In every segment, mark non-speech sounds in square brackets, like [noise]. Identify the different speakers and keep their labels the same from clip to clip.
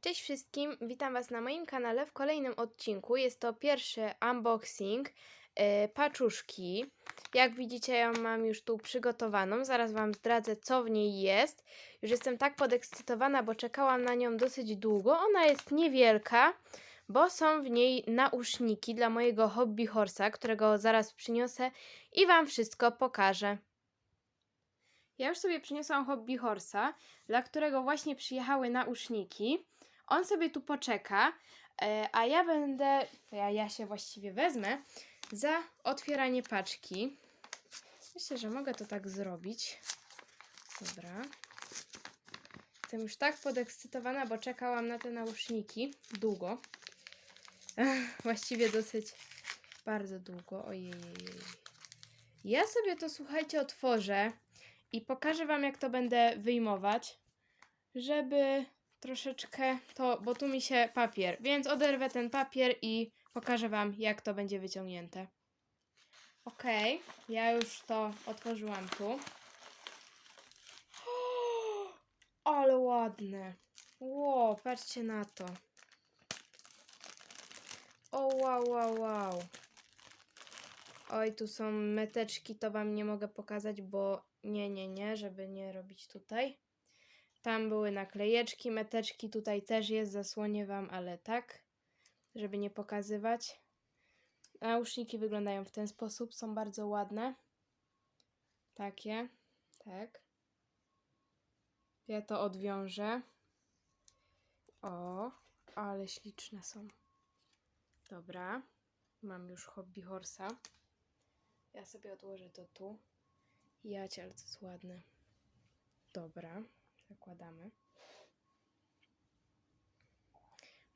Speaker 1: Cześć wszystkim, witam Was na moim kanale w kolejnym odcinku. Jest to pierwszy unboxing yy, paczuszki. Jak widzicie, ją mam już tu przygotowaną. Zaraz Wam zdradzę, co w niej jest. Już jestem tak podekscytowana, bo czekałam na nią dosyć długo. Ona jest niewielka, bo są w niej nauszniki dla mojego hobby horsa, którego zaraz przyniosę i Wam wszystko pokażę. Ja już sobie przyniosłam hobby horsa, dla którego właśnie przyjechały nauszniki. On sobie tu poczeka, e, a ja będę, ja, ja się właściwie wezmę za otwieranie paczki. Myślę, że mogę to tak zrobić. Dobra. Jestem już tak podekscytowana, bo czekałam na te nauszniki długo. [laughs] Właściwie dosyć bardzo długo. Ojej. Ja sobie to słuchajcie otworzę i pokażę Wam, jak to będę wyjmować, żeby troszeczkę to, bo tu mi się papier, więc oderwę ten papier i pokażę Wam, jak to będzie wyciągnięte. Ok, ja już to otworzyłam tu. Ale ładne. Ło, patrzcie na to. O, wow, wow, wow. Oj, tu są meteczki, to wam nie mogę pokazać, bo nie, nie, nie, żeby nie robić tutaj. Tam były naklejeczki, meteczki, tutaj też jest, zasłonię wam, ale tak, żeby nie pokazywać. Nauszniki wyglądają w ten sposób, są bardzo ładne. Takie, tak. Ja to odwiążę. O, ale śliczne są. Dobra, mam już hobby horsa. Ja sobie odłożę to tu. Jacie, ale to jest ładne. Dobra, zakładamy.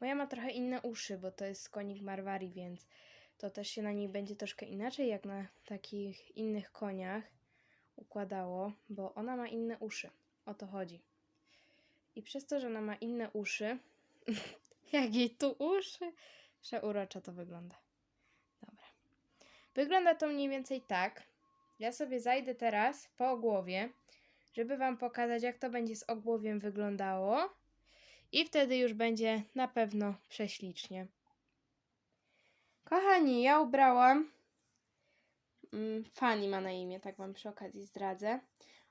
Speaker 1: Moja ma trochę inne uszy, bo to jest konik Marwari, więc to też się na niej będzie troszkę inaczej jak na takich innych koniach układało, bo ona ma inne uszy. O to chodzi. I przez to, że ona ma inne uszy, [laughs] jak jej tu uszy, przeuroczo to wygląda. Dobra. Wygląda to mniej więcej tak. Ja sobie zajdę teraz po ogłowie, żeby Wam pokazać, jak to będzie z ogłowiem wyglądało. I wtedy już będzie na pewno prześlicznie. Kochani, ja ubrałam. Mm, Fanny ma na imię, tak Wam przy okazji zdradzę.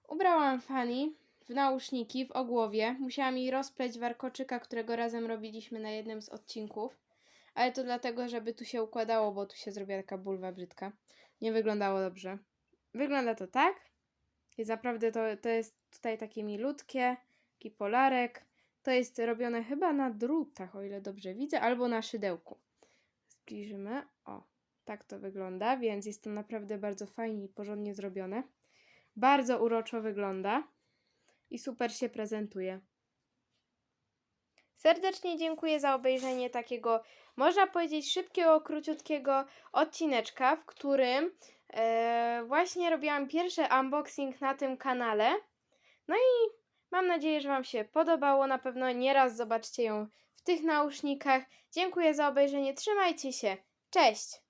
Speaker 1: Ubrałam Fanny w nauszniki, w ogłowie. Musiałam jej rozpleć warkoczyka, którego razem robiliśmy na jednym z odcinków. Ale to dlatego, żeby tu się układało, bo tu się zrobiła taka bulwa brzydka. Nie wyglądało dobrze. Wygląda to tak. Jest naprawdę to, to jest tutaj takie milutkie, taki polarek. To jest robione chyba na drutach, o ile dobrze widzę, albo na szydełku. Zbliżymy. O, tak to wygląda, więc jest to naprawdę bardzo fajnie i porządnie zrobione. Bardzo uroczo wygląda i super się prezentuje. Serdecznie dziękuję za obejrzenie takiego, można powiedzieć, szybkiego, króciutkiego odcineczka, w którym e, właśnie robiłam pierwszy unboxing na tym kanale. No i mam nadzieję, że Wam się podobało. Na pewno nieraz zobaczcie ją w tych nausznikach. Dziękuję za obejrzenie. Trzymajcie się. Cześć!